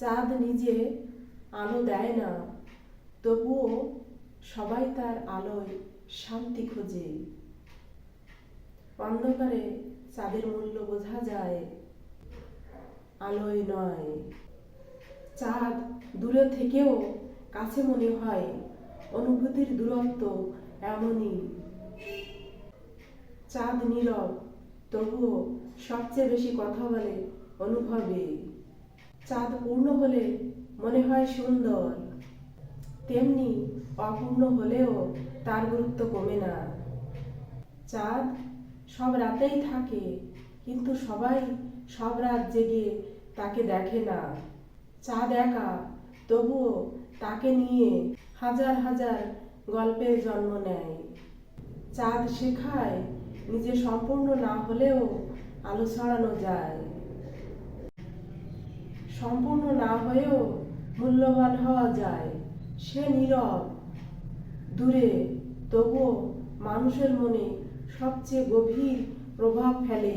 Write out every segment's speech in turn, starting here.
চাঁদ নিজে আলো দেয় না, তবুও সবাই তার আলোয় শান্তি খোঁজে। অন্ধকারে চাঁদের মূল্য বোঝা যায়, আলোয় নয়। চাঁদ দূরে থেকেও কাছে মনে হয়, অনুভূতির দূরত্ব এমনই। চাঁদ নীরব, তবুও সবচেয়ে বেশি কথা বলে অনুভবে। চাঁদ পূর্ণ হলে মনে হয় সুন্দর। তেমনি অপূর্ণ হলেও তার গুরুত্ব কমে না। চাঁদ সব রাতেই থাকে, কিন্তু সবাই সব রাত জেগে তাকে দেখে না। চাঁদ একা, তবুও তাকে নিয়ে হাজার হাজার গল্পের জন্ম নেয়। চাঁদ শেখায় নিজে সম্পূর্ণ না হলেও আলো ছড়ানো যায়। সম্পূর্ণ না হয়েও মূল্যবান হওয়া যায়, সে নীরব। দূরে তবুও মানুষের মনে সবচেয়ে গভীর প্রভাব ফেলে।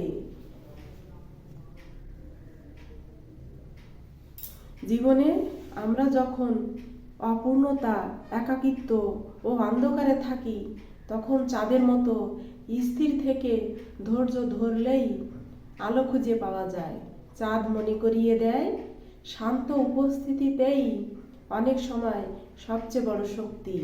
জীবনে আমরা যখন অপূর্ণতা, একাকিত্ব ও অন্ধকারে থাকি, তখন চাঁদের মতো স্থির থেকে ধৈর্য ধরলেই আলো খুঁজে পাওয়া যায়। চাঁদ মনে করিয়ে দেয় শান্ত উপস্থিতিতেই অনেক সময় সবচেয়ে বড় শক্তি।